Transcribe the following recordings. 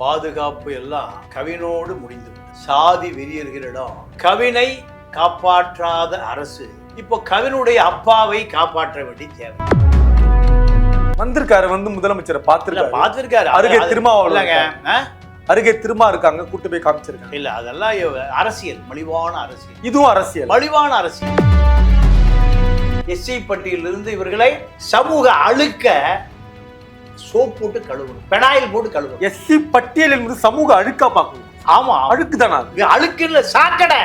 பாதுகாப்பு எல்லாம் கவினோடு முடிந்து சாதி வெறியர்களிடம் கவினை காப்பாற்றாத அரசு. இப்போ கவினுடைய அப்பாவை காப்பாற்ற வேண்டிய தேவை. வந்திருக்காரு வந்து முதலமைச்சரை பார்த்திருக்காரு. பார்த்திருக்காரு. அருகே ஆ? அருகே திருமா இருக்காங்க கூட்டு போய் காமிச்சிருக்காங்க. இல்ல அதெல்லாம் அரசியல் மலிவான அரசியல். இதுவும் அரசியல். மலிவான அரசியல். எஸ்சி பட்டியலிருந்து இவர்களை சமூக அழுக்க சோப் போட்டு கழுவணும். பெனாயில் போட்டு கழுவணும். எஸ்சி பட்டியலில் இருந்து சமூக அழுக்கா பார்க்கணும். ஆமா அழுக்கு தானா? இது அழுக்குல சாக்கடை.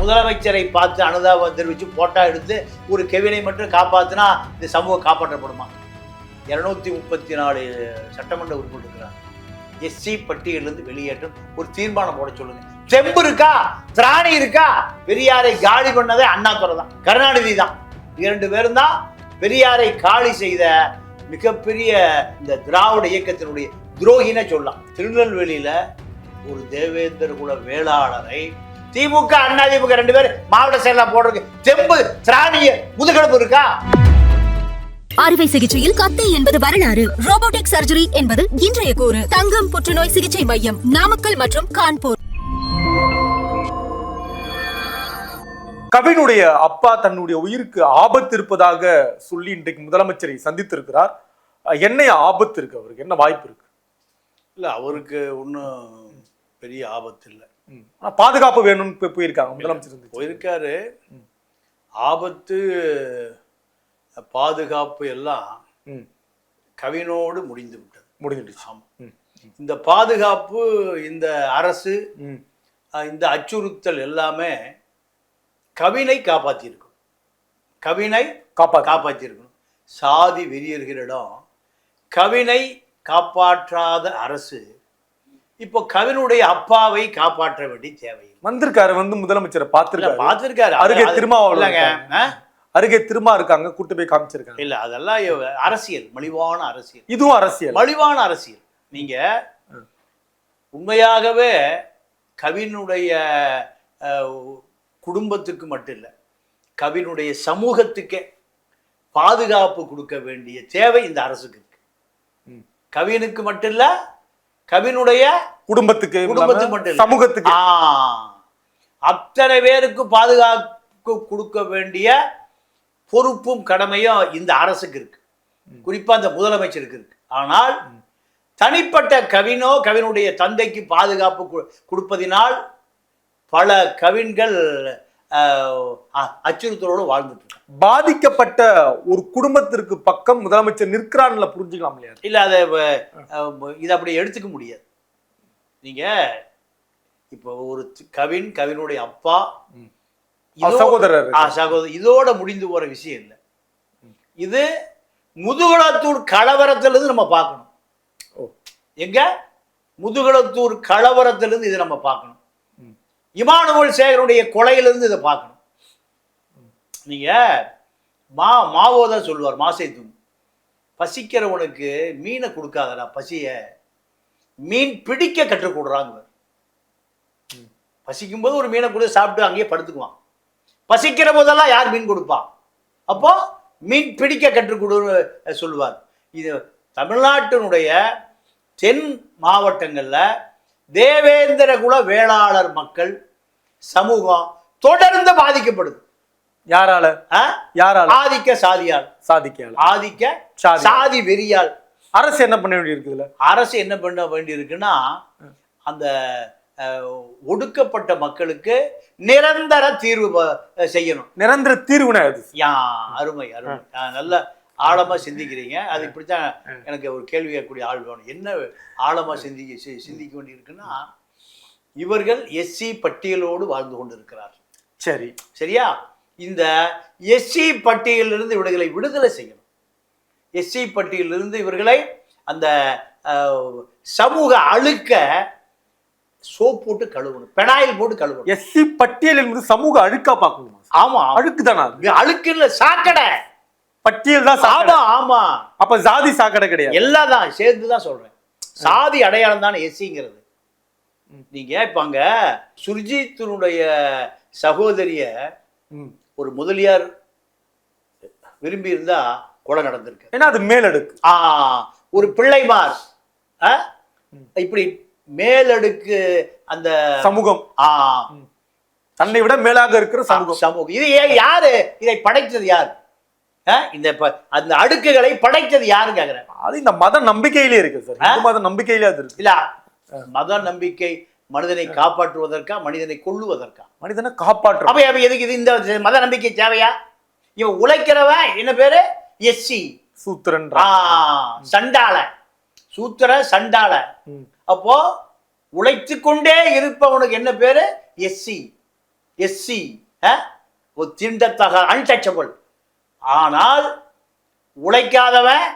முதலமைச்சரை பார்த்து அனுதாபம் தெரிவித்து போட்டோ எடுத்து ஒரு கெவினை மட்டும் காப்பாத்தினா இந்த சமூகம் காப்பாற்றப்படுமா? இருநூத்தி முப்பத்தி நாலு சட்டமன்ற உறுப்பினர் இருக்கிறார் எஸ்சி பட்டியலிருந்து வெளியேற்றம் ஒரு தீர்மானம் போட சொல்லுங்க. தெம்பு இருக்கா? திராணி இருக்கா? பெரியாரை காலி பண்ணதே அண்ணாதுரை தான். கருணாநிதி தான். இரண்டு பேரும் தான் பெரியாரை காலி செய்த மிகப்பெரிய இந்த திராவிட இயக்கத்தினுடைய துரோகினே சொல்லலாம். திருநெல்வேலியில ஒரு தேவேந்திர குல வேளாளரை திமுக அண்ணா திமுக ரெண்டு பேர் மாவட்ட செயலா போடுறதுக்கு தெம்பு திராணிய முதுகெலும்பு இருக்கா? அறுவை சிகிச்சையில் கத்தை என்பது வரலாறு. ரோபோட்டிக் சர்ஜரி என்பது இன்றைய கூறு. தங்கம் புற்றுநோய் சிகிச்சை மையம் நாமக்கல் மற்றும் கான்பூர். கவினுடைய அப்பா தன்னுடைய உயிருக்கு ஆபத்து இருப்பதாக சொல்லி இன்றைக்கு முதலமைச்சரை சந்தித்திருக்கிறார். என்ன ஆபத்து இருக்கு அவருக்கு? என்ன வாய்ப்பு இருக்கு இல்ல அவருக்கு ஒன்றும் பெரிய ஆபத்து இல்லை ம். ஆனா பாதுகாப்பு வேணும்னு போய் போயிருக்காங்க முதலமைச்சர். போயிருக்காரு. ஆபத்து பாதுகாப்பு எல்லாம். கவினோடு முடிந்து விட்டது. முடிஞ்சிடுச்சு. ஆமா. ம். இந்த பாதுகாப்பு இந்த அரசு இந்த அச்சுறுத்தல் எல்லாமே கவினை காப்பாத்தியிருக்கும் கவினை காப்பாத்து காப்பாற்றியிருக்கணும் சாதி வெறியர்களிடம் கவினை காப்பாற்றாத அரசு இப்போ கவினுடைய அப்பாவை காப்பாற்ற வேண்டிய தேவை வந்திருக்காரு வந்து முதலமைச்சரை பார்த்திருக்காரு. பார்த்திருக்காரு. அருகே திருமாவளவன் இல்லைங்க? அருகே திருமா இருக்காங்க கூட்டு போய் காமிச்சிருக்காங்க. இல்ல அதெல்லாம் அரசியல் மலிவான அரசியல். இதுவும் அரசியல். மலிவான அரசியல். நீங்க உண்மையாகவே கவினுடைய குடும்பத்துக்கு மட்டும் இல்லை கவினுடைய சமூகத்துக்கே பாதுகாப்பு கொடுக்க வேண்டிய தேவை இந்த அரசுக்கு இருக்கு. கவினுக்கு மட்டும் இல்ல கவினுடைய குடும்பத்துக்கு குடும்பத்துக்கு மட்டும். சமூகத்துக்கு. அத்தனை பேருக்கு பாதுகாப்பு கொடுக்க வேண்டிய பொறுப்பும் கடமையும் இந்த அரசுக்கு இருக்கு. குறிப்பா இந்த முதலமைச்சருக்கு இருக்கு. ஆனால் தனிப்பட்ட கவினோ கவினுடைய தந்தைக்கு பாதுகாப்பு கொடுப்பதினால் பல கவின்கள் அச்சுறுத்தலோடு வாழ்ந்துட்டு பாதிக்கப்பட்ட ஒரு குடும்பத்திற்கு பக்கம் முதலமைச்சர் நிற்கிறான்ல புரிஞ்சுக்கலாம் இல்லையா? இல்ல அதை இதை அப்படி எடுத்துக்க முடியாது. நீங்க இப்போ ஒரு கவின் கவினுடைய அப்பா சகோதரர் சகோதரர் இதோட முடிந்து போற விஷயம் இல்லை. இது முதுகுளத்தூர் கலவரத்திலிருந்து நம்ம பார்க்கணும். எங்க? முதுகுளத்தூர் கலவரத்திலிருந்து இதை நம்ம பார்க்கணும். இமானுவல் சேகருடைய கொலையிலிருந்து இதை பார்க்கணும். நீங்க மா மாவோ தான் சொல்லுவார் மாசேதும். பசிக்கிறவனுக்கு மீனை கொடுக்காதடா பசிய. மீன் பிடிக்க கற்றுக் கொடுறாங்க பசிக்கும்போது ஒரு மீனை கொடுத்து சாப்பிட்டு அங்கேயே படுத்துக்குவான். பசிக்கிற போதெல்லாம் யார் மீன் கொடுப்பான் அப்போ மீன் பிடிக்க கற்றுக் சொல்லுவார். இது தமிழ்நாட்டினுடைய தென் மாவட்டங்களில் தேவேந்திர குல வேளாளர் மக்கள் சமூகம் தொடர்ந்து பாதிக்கப்படுது. யாரால? யாரால? ஆதிக்க சாதியால். சாதிக்கல ஆதிக்க சாதி. சாதி வெறியால். அரசு என்ன பண்ண வேண்டி இருக்குதுல அரசு என்ன பண்ண வேண்டி இருக்குன்னா அந்த ஒடுக்கப்பட்ட மக்களுக்கு நிரந்தர தீர்வு செய்யணும். நிரந்தர தீர்வுனா யா அருமை அருமை. நல்ல ஆழமா சிந்திக்கிறீங்க. அது இப்படித்தான் எனக்கு ஒரு கேள்வி கேட்கக்கூடிய ஆள் வேணும். என்ன ஆழமா சிந்திக்க சிந்திக்க வேண்டியிருக்குன்னா இவர்கள் எஸ்சி பட்டியலோடு வாழ்ந்து கொண்டிருக்கிறார் சரி. சரியா? இந்த எஸ்சி பட்டியலிருந்து இவர்களை விடுதலை செய்யணும். எஸ்சி பட்டியலிருந்து இவர்களை அந்த சமூக அழுக்க சோப் போட்டு கழுவணும். பெனாயில் போட்டு கழுவணும். எஸ்சி பட்டியலில் இருந்து சமூக அழுக்கா பார்க்கணுமா? ஆமா. அழுக்கு தானா? இது அழுக்குல சாக்கடை. பட்டியல் தான் ஆமா. ஆமா. அப்ப ஜாதி சாக்கடை கிடையாது. எல்லாம் தான் சேர்ந்து தான் சொல்றேன். சாதி அடையாளம் தானே எஸ்சிங்கிறது. நீங்க இப்ப அங்க சுர்ஜித்தினுடைய சகோதரிய. ஒரு முதலியார் விரும்பி இருந்தா கொலை நடந்திருக்கு. ஏன்னா அது மேலடுக்கு. ஆ ஒரு பிள்ளைமார்? இப்படி மேலடுக்கு அந்த சமூகம். ஆ, தன்னை விட மேலாக இருக்கிற சமூகம். சமூகம். இது ஏன் யாரு? இதை படைத்தது யார்? இந்த அந்த அடுக்குகளை படைத்தது யாருன்னு கேக்குறேன். அது இந்த மத நம்பிக்கையிலே இருக்கு சார். மத நம்பிக்கையிலே அது இருக்கு. இல்ல மத நம்பிக்கை மனிதனை காப்பாற்றுவதற்கா மனிதனை கொள்ளுவதற்கா மனிதனை காப்பாற்ற அப்ப அப்ப எதுக்கு இது இந்த மத நம்பிக்கை தேவையா? இவன் உழைக்கிறவன் என்ன பேரு? எஸ்சி சூத்திரன் ஆ சண்டாள. சூத்திர சண்டாள. ம். அப்போ உழைத்து கொண்டே இருப்பவனுக்கு என்ன பேரு? எஸ்சி எஸ்சி தீண்டத்தக அன்டச்சபிள் ஆனால் உழைக்காதவன்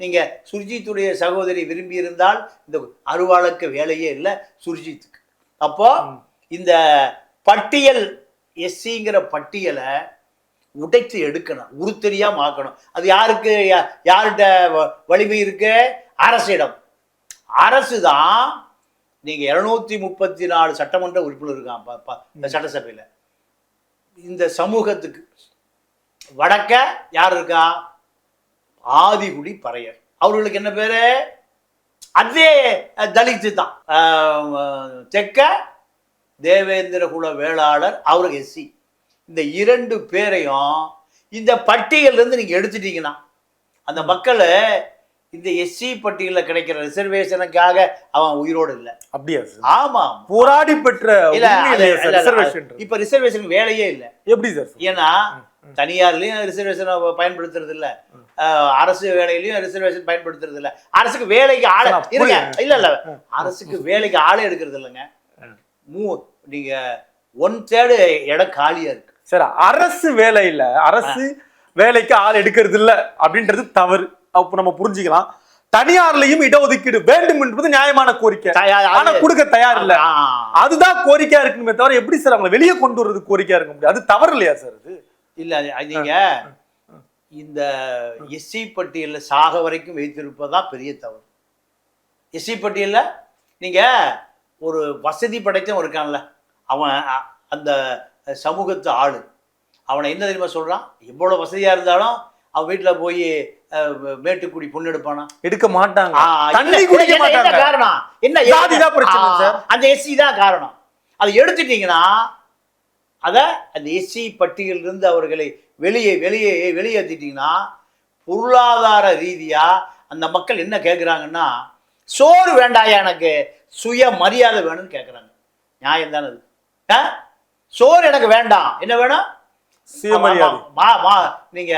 நீங்க சுர்ஜித்துடைய சகோதரி விரும்பி இருந்தால் இந்த அருவாளுக்கு வேலையே இல்லை சுர்ஜித்துக்கு. அப்போ இந்த பட்டியல் எஸ்சிங்கிற பட்டியலை உடைத்து எடுக்கணும் உருத்தெரியாம ஆக்கணும் அது யாருக்கு யார்கிட்ட வலிமை இருக்கு? அரசிடம். அரசு தான் நீங்க இருநூத்தி முப்பத்தி நாலு சட்டமன்ற உறுப்பினர் இருக்கான் சட்டசபையில. இந்த சமூகத்துக்கு. வடக்க யார் இருக்கா? ஆதிகுடி பறையர். அவர்களுக்கு என்ன பேரு? அதே தலித்து தான். தெற்க தேவேந்திர குல வேளாளர் அவருக்கு எஸ்சி இந்த இரண்டு பேரையும் இந்த பட்டியல்ல இருந்து நீங்க எடுத்துட்டீங்கன்னா அந்த மக்கள் இந்த எஸ்சி பட்டியலில் கிடைக்கிற ரிசர்வேஷனுக்காக அவன் உயிரோடு இல்லை. அப்படியா சார் ஆமாம் போராடி பெற்ற இல்ல இப்ப ரிசர்வேஷன் வேலையே இல்லை. எப்படி சார் ஏன்னா தனியார்லயும் ரிசர்வேஷன் பயன்படுத்துறது இல்ல அரசு வேலையிலயும் ரிசர்வேஷன் பயன்படுத்துறது இல்ல அரசுக்கு வேலைக்கு ஆளை இருங்க. இல்ல இல்ல. அரசுக்கு வேலைக்கு ஆளே எடுக்கிறது இல்லைங்க. மூ. நீங்க ஒன் தேர்டு இடம் காலியா இருக்கு. சார் அரசு வேலையில அரசு வேலைக்கு ஆள் எடுக்கிறது இல்ல அப்படின்றது தவறு. அப்ப நம்ம புரிஞ்சுக்கலாம். தனியார்லயும் இடஒதுக்கீடு வேண்டும் என்பது நியாயமான கோரிக்கை. ஆனா கொடுக்க தயார் இல்ல. அதுதான் கோரிக்கையா இருக்குமே தவிர எப்படி சார் அவங்களை வெளியே கொண்டு வர்றது கோரிக்கையா இருக்க முடியும்? அது தவறு இல்லையா சார் அது? இல்ல நீங்க இந்த எஸ்சி பட்டியல்ல சாக வரைக்கும் வைத்திருப்பதுதான் பெரிய தவறு. எஸ்சி பட்டியல்ல நீங்க ஒரு வசதி படைத்தவன் இருக்கான்ல அவன் அந்த சமூகத்து ஆளு. அவனை என்ன தெரியுமா சொல்றான்? எவ்வளவு வசதியா இருந்தாலும் அவன் வீட்டுல போய் மேட்டுக்குடி பொண்ணு எடுப்பானா? எடுக்க மாட்டாங்க. தண்ணி என்ன- குடிக்க மாட்டாங்க. காரணம்? என்ன. அந்த எஸ்சி தான் காரணம். அதை எடுத்துட்டீங்கன்னா அத அந்த எஸ்சி பட்டியலிருந்து அவர்களை வெளியே வெளியே வெளியேற்றிட்டீங்கன்னா பொருளாதார ரீதியா அந்த மக்கள் என்ன கேட்குறாங்கன்னா சோறு வேண்டாயா எனக்கு? சுய மரியாதை வேணும்னு கேட்குறாங்க நியாயம் தானே அது? சோறு எனக்கு வேண்டாம். என்ன வேணும்? மா மா நீங்க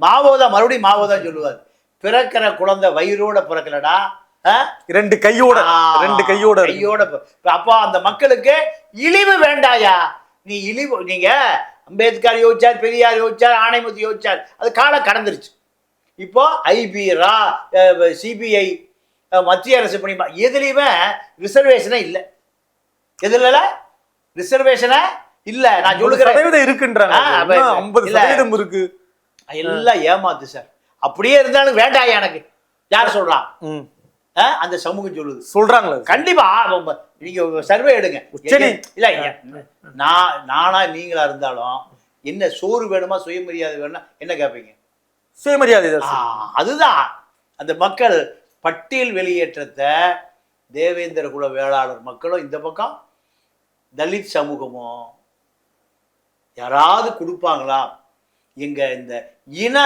மாவோதா மறுபடியும் மாவோதான் சொல்லுவார். பிறக்கிற குழந்தை வயிறோட பிறக்கலடா? ரெண்டு கையோட ரெண்டு கையோட. கையோட அப்போ அந்த மக்களுக்கு இழிவு வேண்டாயா? நீ இழிவு நீங்க அம்பேத்கர் யோசிச்சார் பெரியார் யோசிச்சார் ஆணைமுத்தி யோசிச்சார். அது காலம் கடந்துருச்சு. இப்போ ஐபி ரா சிபிஐ மத்திய அரசு பணிமா எதுலையுமே ரிசர்வேஷனே இல்லை. எதுல ரிசர்வேஷனே இல்ல. நான் சொல்லுகிறேன். இருக்குன்றாங்க. ஐம்பது. சதவீதம் இருக்கு? எல்லாம் ஏமாத்து சார். அப்படியே இருந்தாலும் வேண்டாயா எனக்கு? யார் சொல்றான் அந்த சமூகம் சொல்லுது. சொல்றாங்களா? கண்டிப்பா நீங்க சர்வே எடுங்க. உச்சநீ- இல்ல நான் நானா நீங்களா இருந்தாலும் என்ன சோறு வேணுமா சுயமரியாதை வேணுமா என்ன கேட்பீங்க சுயமரியாதை. அதுதான். அந்த மக்கள் பட்டியல் வெளியேற்றத்தை தேவேந்திர குல வேளாளர் மக்களும் இந்த பக்கம் தலித் சமூகமும் யாராவது கொடுப்பாங்களா? எங்க இந்த இன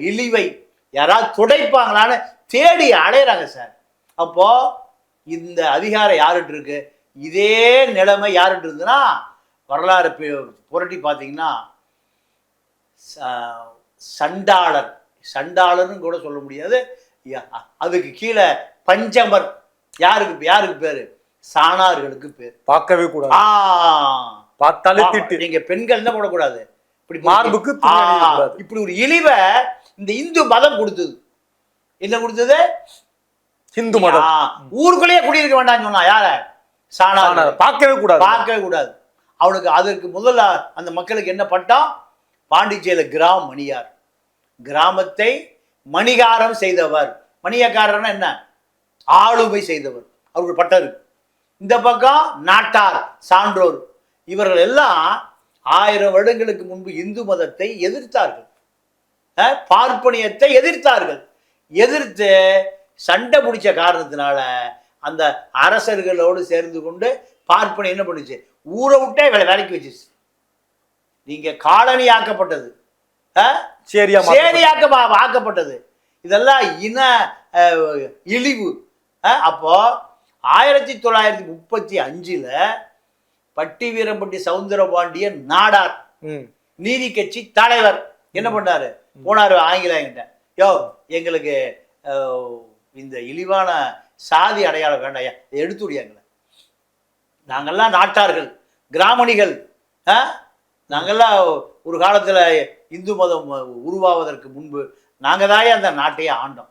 இழிவை யாராவது துடைப்பாங்களான்னு தேடி அலையறாங்க சார். அப்போ இந்த அதிகாரம் யாருட்டு இருக்கு இதே நிலைமை யாருட்டு இருந்துன்னா வரலாறு புரட்டி பார்த்தீங்கன்னா சண்டாளர். சண்டாளர்னு கூட சொல்ல முடியாது. அதுக்கு கீழே பஞ்சமர். யாருக்கு யாருக்கு பேரு? சாணார்களுக்கு பேர். பார்க்கவே கூடாது. பார்த்தாலே திட்டு. நீங்க பெண்கள் என்ன போடக்கூடாது. இப்படி மார்புக்கு. இப்படி ஒரு இழிவை இந்த இந்து மதம் கொடுத்தது. என்ன கொடுத்தது? ஹிந்து மதம். ஊருக்குள்ளேயே குடியிருக்க வேண்டாம்னு சொன்னா யார? சாணா பார்க்கவே கூடாது. பார்க்கவே கூடாது. அவனுக்கு அதற்கு முதல்ல அந்த மக்களுக்கு என்ன பட்டம் பாண்டிச்சேரியில கிராம மணியார். கிராமத்தை மணிகாரம் செய்தவர். மணியக்காரர்னா என்ன? ஆளுமை செய்தவர். அவருக்கு பட்டம் இருக்கு இந்த பக்கம் நாட்டார் சான்றோர். இவர்கள் எல்லாம் ஆயிரம் வருடங்களுக்கு முன்பு இந்து மதத்தை எதிர்த்தார்கள். பார்ப்பனியத்தை எதிர்த்தார்கள். எதிர்த்து சண்டை பிடிச்ச காரணத்தினால அந்த அரசர்களோடு சேர்ந்து கொண்டு பார்ப்பனை என்ன பண்ணுச்சு? ஊரை விட்டே வேலை வேலைக்கு வச்சுச்சு நீங்க காலனி ஆக்கப்பட்டது? சரியா சேரியாக்க ஆக்கப்பட்டது. இதெல்லாம் இன இழிவு. அப்போ ஆயிரத்தி தொள்ளாயிரத்தி முப்பத்தி அஞ்சுல பட்டி வீரம்பட்டி சவுந்தரபாண்டியன் நாடார். நீதி கட்சி தலைவர். என்ன பண்ணாரு? போனாரு ஆங்கிலேயங்கிட்ட யோ எங்களுக்கு இந்த இழிவான சாதி அடையாளம் வேண்டாயா இதை எடுத்து நாங்கள்லாம் நாட்டார்கள் கிராமணிகள் ஆ? நாங்கெல்லாம் ஒரு காலத்தில் இந்து மதம் உருவாவதற்கு முன்பு நாங்கள் தாயே அந்த நாட்டையே ஆண்டோம்.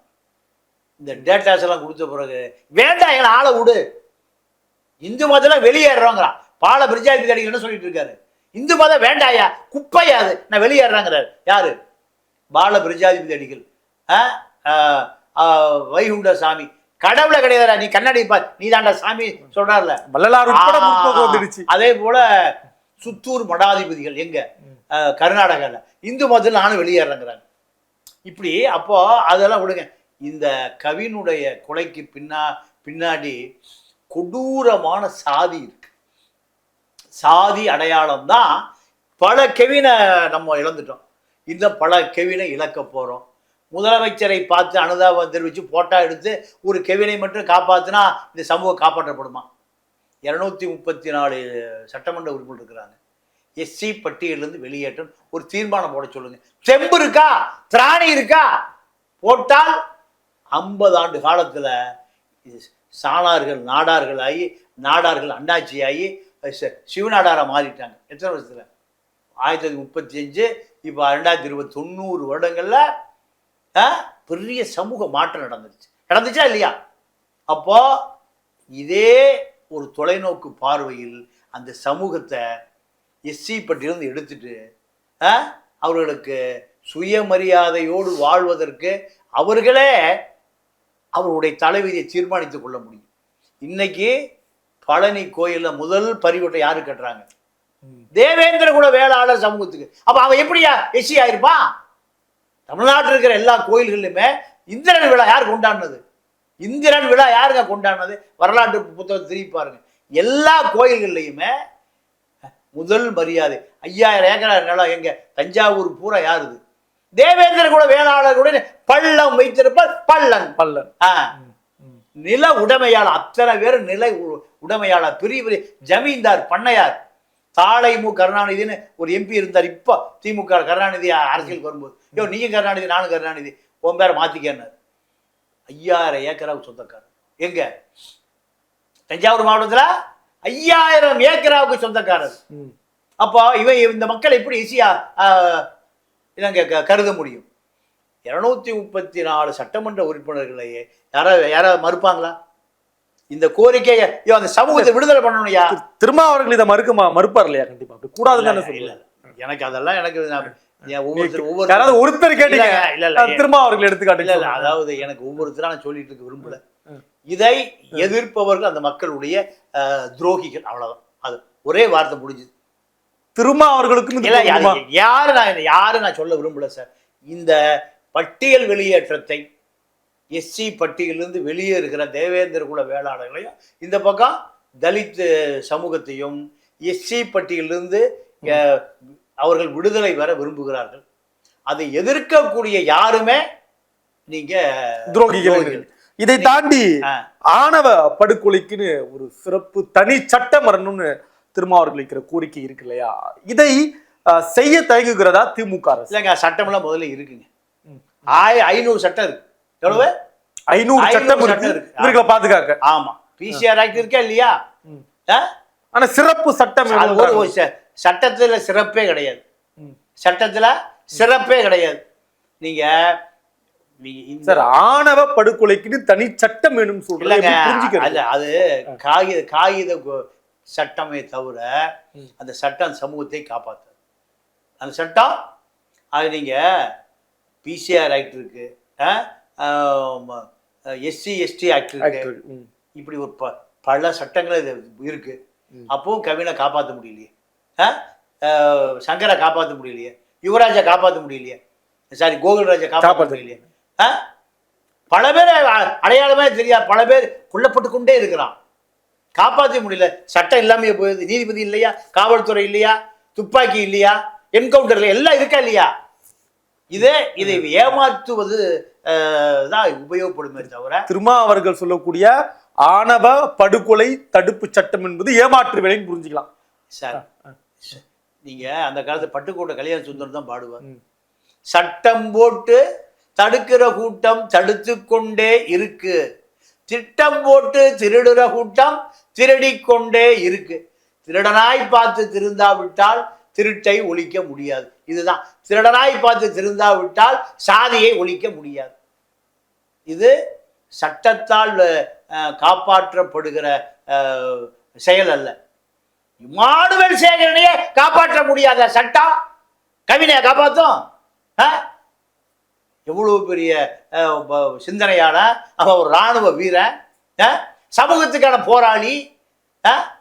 இந்த டேட்டாஸ் எல்லாம் கொடுத்த பிறகு வேண்டாம் எங்களை ஆளை விடு. இந்து மதத்தில் வெளியேறுறோங்கிறான் பால பிரிஜாதி அடிகள் என்ன சொல்லிட்டு இருக்காரு? இந்து மதம் வேண்டாயா குப்பையாது நான் வெளியேறாங்கிறார். யாரு? பால பிரஜாதிபதி அடிகள் ஆ, வைகுண்ட சாமி. கடவுளை கிடையாதுடா நீ கண்ணாடி பார். நீ தாண்டா சாமி சொல்றாருல. வள்ளலார் வந்துடுச்சு. அதே போல சுத்தூர் மடாதிபதிகள் எங்க? அஹ், கர்நாடகால. இந்து மதத்தில் நானும் வெளியேறேங்கிறாங்க இப்படி அப்போ அதெல்லாம் விடுங்க. இந்த கவினுடைய கொலைக்கு பின்னா பின்னாடி கொடூரமான சாதி இருக்கு. சாதி அடையாளம் தான் பல கெவினை நம்ம இழந்துட்டோம். இன்னும் பல கெவினை இழக்க போறோம். முதலமைச்சரை பார்த்து அனுதாபம் தெரிவித்து போட்டோ எடுத்து ஒரு கெவினை மட்டும் காப்பாற்றினா இந்த சமூகம் காப்பாற்றப்படுமா? இரநூத்தி முப்பத்தி நாலு சட்டமன்ற உறுப்பினர் இருக்கிறாங்க. எஸ்சி பட்டியலிருந்து வெளியேற்றம். ஒரு தீர்மானம் போட சொல்லுங்க. செம்பு இருக்கா? திராணி இருக்கா? போட்டால் ஐம்பது ஆண்டு காலத்தில் சாணார்கள் நாடார்கள் ஆகி நாடார்கள் அண்ணாச்சி ஆகி ச- மாறிட்டாங்க. எத்தனை வருஷத்தில்? ஆயிரத்தி தொள்ளாயிரத்தி முப்பத்தி அஞ்சு இப்போ ரெண்டாயிரத்தி இருபது தொண்ணூறு வருடங்களில் பெரிய சமூக மாற்றம் நடந்துருச்சு. நடந்துச்சா இல்லையா? அப்போ இதே ஒரு தொலைநோக்கு பார்வையில் அந்த சமூகத்தை எஸ்சி பட்டியலிருந்து எடுத்துட்டு அவர்களுக்கு சுயமரியாதையோடு வாழ்வதற்கு அவர்களே அவர்களுடைய தலைவிதியை தீர்மானித்துக் கொள்ள முடியும். இன்னைக்கு பழனி கோயில்ல முதல் பரிவட்டை யாரு கட்டுறாங்க? தேவேந்திர குல வேளாளர் சமூகத்துக்கு. அப்ப அவன் எப்படியா? எஸ்சி ஆயிருப்பான் தமிழ்நாட்டில் இருக்கிற எல்லா கோயில்களிலுமே இந்திரன் விழா யார் கொண்டாடினது இந்திரன் விழா யாருங்க கொண்டாடினது? வரலாற்று புத்தகம் திருப்பி பாருங்க. எல்லா கோயில்கள்லையுமே முதல் மரியாதை. ஐயாயிரம் ஏக்கர் நிலம் எங்க தஞ்சாவூர் பூரா யாருது? தேவேந்திர குல வேளாளர்களுடைய பள்ளம் வைத்திருப்பார். பள்ளன் பல்லன் ஆ. நில உடைமையாளர். அத்தனை பேர் நில உடைமையாளர். பெரிய பெரிய ஜமீன்தார் பண்ணையார். தாளை மு கருணாநிதினு ஒரு எம்பி இருந்தார். இப்போ திமுக கருணாநிதி அரசியலுக்கு வரும்போது யோ நீங்க கருணாநிதி நானும் கருணாநிதி. உன் பேரை மாத்திக்கன்னாரு. ஐயாயிரம் ஏக்கராவுக்கு சொந்தக்காரர். எங்க? தஞ்சாவூர் மாவட்டத்துல ஐயாயிரம் ஏக்கராவுக்கு சொந்தக்காரர். அப்போ இவன் இந்த மக்கள் எப்படி ஈஸியா இவங்க க- கருத முடியும்? இருநூத்தி முப்பத்தி நாலு சட்டமன்ற உறுப்பினர்களையே யாராவது யாராவது மறுப்பாங்களா? இந்த கோரிக்கையை ஐயோ அந்த சமூகத்தை விடுதலை பண்ணணும்யா திருமாவர்கள் இதை மறுக்க மா- மறுப்பார் இல்லையா கண்டிப்பா? அப்படி கூடாதுன்னு இல்ல. எனக்கு அதெல்லாம் எனக்கு ஒவ்வொருத்தர் ஒவ்வொரு யாராவது ஒருத்தர் கேட்டீங்க. இல்ல, இல்ல. திருமாவர்கள் இல்ல எடுத்துக்காட்டு இல்ல அதாவது எனக்கு ஒவ்வொருத்தரா நான் சொல்லிட்டு இருக்க விரும்பல. இதை எதிர்ப்பவர்கள் அந்த மக்களுடைய துரோகிகள் அவ்வளவுதான். அது ஒரே வார்த்தை முடிஞ்சுது. இது அது பொருந்துமா? யாரு நான் யாரு நான் சொல்ல விரும்பல சார். இந்த பட்டியல் வெளியேற்றத்தை எஸ்சி பட்டியலிருந்து வெளியேறுகிற தேவேந்திர குல வேளாளர்களையும் இந்த பக்கம் தலித் சமூகத்தையும் எஸ்சி பட்டியலிருந்து அவர்கள் விடுதலை பெற விரும்புகிறார்கள். அதை எதிர்க்கக்கூடிய யாருமே நீங்க துரோகிகள் இதை தாண்டி. ஆணவ படுகொலைக்குன்னு ஒரு சிறப்பு தனி சட்டம் வரணும்னு திருமாவர்கள் வைக்கிற கோரிக்கை இருக்கு இல்லையா? இதை செய்ய தயங்குகிறதா திமுக அரசு? இல்லைங்க சட்டமெல்லாம் முதல்ல இருக்குங்க. ஆய ஐநூறு சட்டம் இருக்கு. எவ்வளவு? ஐநூறு சட்டம் இருக்கு. இவர்களை பாதுகாக்க ஆமா. பிசிஆர் ஆக்ட் இருக்கா இல்லையா? ஆனா சிறப்பு சட்டம் ஒரு சட்டத்துல சிறப்பே கிடையாது. சட்டத்துல சிறப்பே கிடையாது. நீங்க சார் ஆணவ படுகொலைக்குன்னு தனி சட்டம் வேணும் புரிஞ்சுக்கிறது? அது காகித காகித சட்டமே தவிர. அந்த சட்டம் சமூகத்தை காப்பாற்று அந்த சட்டம் அது நீங்க பிசிஆர் ஆக்ட் இருக்கு. SC ST act. இப்படி ஒரு ப பல சட்டங்கள் இது இருக்கு. அப்பவும் கவினை காப்பாற்ற முடியலையே. சங்கரை காப்பாற்ற முடியலையே. யுவராஜா காப்பாற்ற முடியலையே. சாரி கோகுல்ராஜா காப்பாற்ற முடியலையே? பல பேர் அடையாளமே தெரியாது பல பேர் கொல்லப்பட்டு கொண்டே இருக்கிறான். காப்பாற்ற முடியல. சட்டம் இல்லாமையே போகுது. நீதிபதி இல்லையா? காவல்துறை இல்லையா? துப்பாக்கி இல்லையா? என்கவுண்டர்ல எல்லாம் இருக்கா இல்லையா? இதே இதை ஏமாற்றுவது தான் உபயோகப்படுமே தவிர திருமா அவர்கள் சொல்லக்கூடிய ஆணவ படுகொலை தடுப்பு சட்டம் என்பது ஏமாற்று வேலைன்னு புரிஞ்சுக்கலாம். சார் நீங்க அந்த காலத்து பட்டுக்கோட்டை கல்யாண சுந்தரம் தான் பாடுவார். ம். சட்டம் போட்டு தடுக்கிற கூட்டம் தடுத்து கொண்டே இருக்கு. திட்டம் போட்டு திருடுற கூட்டம் திருடிக் கொண்டே இருக்கு. திருடனாய் பார்த்து திருந்தாவிட்டால் திருட்டை ஒழிக்க முடியாது. இதுதான். திருடனாய் பார்த்து திருந்தாவிட்டால் சாதியை ஒழிக்க முடியாது. இது சட்டத்தால் காப்பாற்றப்படுகிற செயல் அல்ல. இமானுவேல் சேகரனையே காப்பாற்ற முடியாத சட்டம் கவினையை காப்பாற்றும் ஆ? எவ்வளவு பெரிய ப- சிந்தனையான அவன் ஒரு இராணுவ வீரன். ஆ? சமூகத்துக்கான போராளி. ஆ?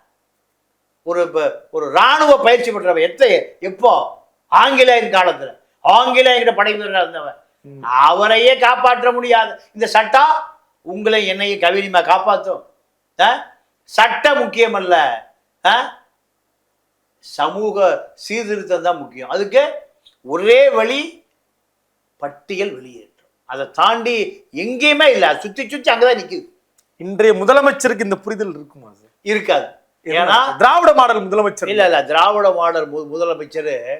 ஒரு ஒரு இராணுவ பயிற்சி பெற்றவன். எத்த எப்போ? ஆங்கிலேயர் காலத்துல. ஆங்கிலேயங்கிற படை வீரராக இருந்தவன். அவரையே காப்பாற்ற முடியாது. இந்த சட்டம் உங்களை என்னையும் கவினிமா காப்பாற்றும்? சட்டம் முக்கியமல்ல? சமூக சீர்திருத்தம் தான் முக்கியம். அதுக்கு ஒரே வழி பட்டியல் வெளியேற்றம். அதை தாண்டி எங்கேயுமே இல்லை. சுத்தி சுத்தி அங்கதான் நிக்குது. இன்றைய முதலமைச்சருக்கு இந்த புரிதல் இருக்குமா சார்? இருக்காது. ஏன்னா திராவிட மாடல் முதலமைச்சர். இல்ல இல்ல. திராவிட மாடல் முதலமைச்சர்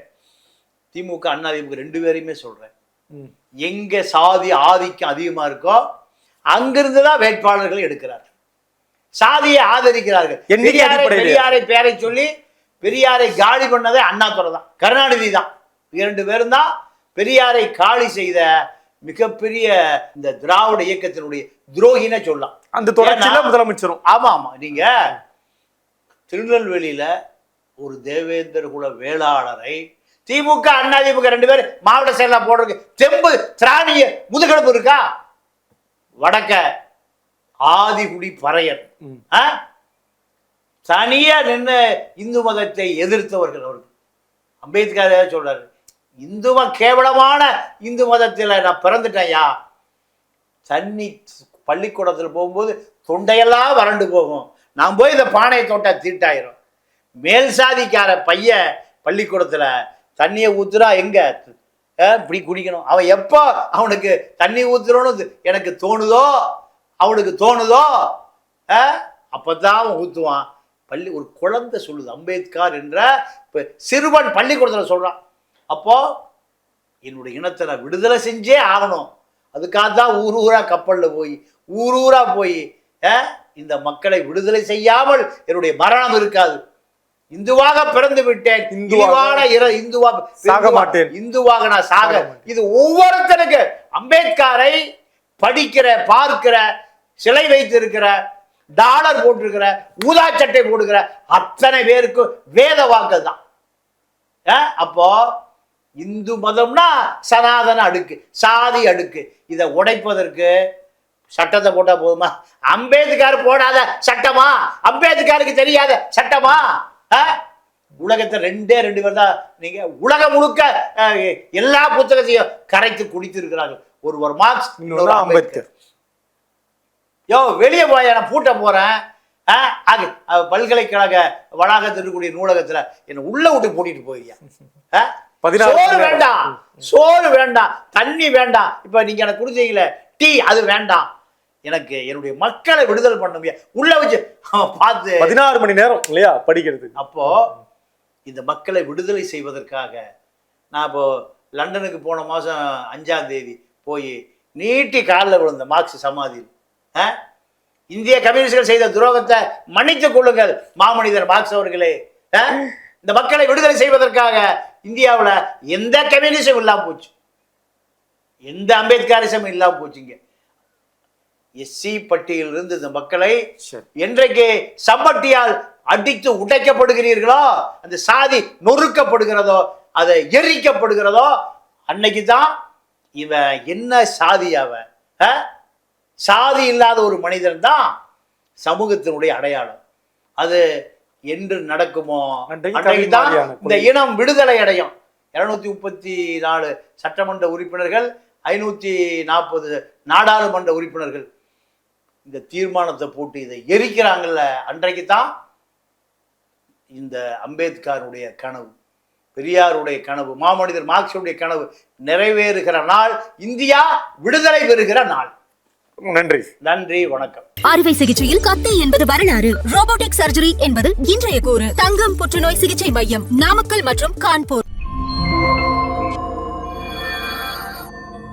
திமுக அண்ணா திமுக ரெண்டு பேரையுமே சொல்றேன். ம். எங்க சாதி ஆதிக்கம் அதிகமா இருக்கோ அங்கிருந்து தான் வேட்பாளர்கள் எடுக்கிறார்கள். சாதியை ஆதரிக்கிறார்கள். பெரியாரை பேரை சொல்லி பெரியாரை காலி பண்ணதே அண்ணாதுரை தான். கருணாநிதி தான். இரண்டு பேரும் தான் பெரியாரை காலி செய்த மிகப்பெரிய இந்த திராவிட இயக்கத்தினுடைய துரோகினே சொல்லலாம். அந்த தொடர்ச்சியில முதலமைச்சரும். ஆமா ஆமா. நீங்க திருநெல்வேலியில ஒரு தேவேந்தர் குல வேளாளரை திமுக அண்ணா திமுக ரெண்டு பேர் மாவட்ட செயலா போடுறதுக்கு தெம்பு திராணிய முதுகெலும்பு இருக்கா? வடக்க ஆதிகுடி பறையர்? தனியா நின்று இந்து மதத்தை எதிர்த்தவர்கள் அவர்கள். அம்பேத்கர் சொல்றாரு. இந்து ம கேவலமான இந்து மதத்தில் நான் பிறந்துட்டேன்யா. தண்ணி பள்ளிக்கூடத்தில் போகும்போது தொண்டையெல்லாம் வறண்டு போகும். நான் போய் இந்த பானையை தொட்டா தீட்டாயிரும். மேல் சாதிக்கார பையன் பள்ளிக்கூடத்தில் தண்ணியை ஊத்துறா எங்க? இப்படி குடிக்கணும். அவன் எப்போ அவனுக்கு தண்ணி ஊத்துறோன்னு எனக்கு தோணுதோ? அவனுக்கு தோணுதோ? அப்பதான் அவன் ஊத்துவான். பள்ளி ஒரு குழந்தை சொல்லுது அம்பேத்கர் என்ற இப்போ சிறுவன் பள்ளிக்கூடத்தில் சொல்றான். அப்போ என்னுடைய இனத்தை நான் விடுதலை செஞ்சே ஆகணும். அதுக்காக தான் ஊர் ஊரா கப்பலில் போய் ஊர் ஊரா போய் இந்த மக்களை விடுதலை செய்யாமல் என்னுடைய மரணம் இருக்காது. இந்துவாக பிறந்து விட்டேன் இர இந்துவா சாக மாட்டேன். இந்துவாக நான் சாக. இது ஒவ்வொருத்தனுக்கு அம்பேத்கரை படிக்கிற பார்க்கிற சிலை வைத்திருக்கிற டாலர் போட்டிருக்கிற ஊதா சட்டை போடுகிற அத்தனை பேருக்கு வேத வாக்கு தான் அப்போ இந்து மதம்னா சனாதன அடுக்கு சாதி அடுக்கு இதை உடைப்பதற்கு சட்டத்தை போட்டா போதுமா அம்பேத்கர் போடாத சட்டமா அம்பேத்கருக்கு தெரியாத சட்டமா? உலகத்தை ரெண்டே ரெண்டு பேர் தான். நீங்க உலகம் முழுக்க எல்லா புத்தகத்தையும் கரைத்து குடித்திருக்கிறார்கள். ஒருவர் மார்க்ஸ் இன்னொரு அம்பேத்கர். யோ வெளியே போய் நான் பூட்ட போறேன். ஆ, அது அஹ், பல்கலைக்கழக வளாகத்தில் இருக்கக்கூடிய நூலகத்துல என்னை உள்ள விட்டு பூட்டிட்டு? பதினாறு சோறு. வேண்டாம். சோறு வேண்டாம். தண்ணி வேண்டாம். இப்ப நீங்க எனக்கு கொடுத்தீங்களே டீ அது வேண்டாம். எனக்கு என்னுடைய மக்களை விடுதலை பண்ண முடியாது உள்ள வச்சு பார்த்து. பதினாறு மணி நேரம் இல்லையா படிக்கிறது. அப்போ இந்த மக்களை விடுதலை செய்வதற்காக நான் இப்போ லண்டனுக்கு போன மாதம் அஞ்சாம் தேதி போய் நீட்டி காலில் விழுந்த மார்க்ஸ் சமாதியில்? இந்திய கம்யூனிஸ்டுகள் செய்த துரோகத்தை மன்னித்துக் கொள்ளுங்கள் மாமனிதர் மார்க்ஸ் அவர்களே? இந்த மக்களை விடுதலை செய்வதற்காக இந்தியாவுல எந்த கம்யூனிசம் இல்லாம போச்சு. எந்த அம்பேத்கரிசம் இல்லாம போச்சுங்க. எஸ்சி பட்டியலிருந்து இந்த மக்களை என்றைக்கு சம்பட்டியால் அடித்து உடைக்கப்படுகிறீர்களோ அந்த சாதி நொறுக்கப்படுகிறதோ அதை எரிக்கப்படுகிறதோ அன்னைக்கு தான் இவன் என்ன சாதி அவன்? சாதி இல்லாத ஒரு மனிதன் தான் சமூகத்தினுடைய அடையாளம். அது என்று நடக்குமோ? அன்றைக்கு தான் இந்த. இனம் விடுதலை அடையும். இருநூத்தி முப்பத்தி நாலு சட்டமன்ற உறுப்பினர்கள் ஐநூற்றி நாற்பது நாடாளுமன்ற உறுப்பினர்கள். இந்த தீர்மானத்தை போட்டு இதை எரிக்கிறாங்கல்ல அன்றைக்கு தான் இந்த அம்பேத்கருடைய கனவு பெரியாருடைய கனவு மாமனிதர் மார்க்ஸுடைய கனவு நிறைவேறுகிற நாள் இந்தியா விடுதலை பெறுகிற நாள். நன்றி. நன்றி வணக்கம். அறுவை சிகிச்சையில் கத்தை என்பது வரலாறு. ரோபோட்டிக் சர்ஜரி என்பது இன்றைய கூறு. தங்கம் புற்றுநோய் சிகிச்சை மையம் நாமக்கல் மற்றும் கான்பூர்.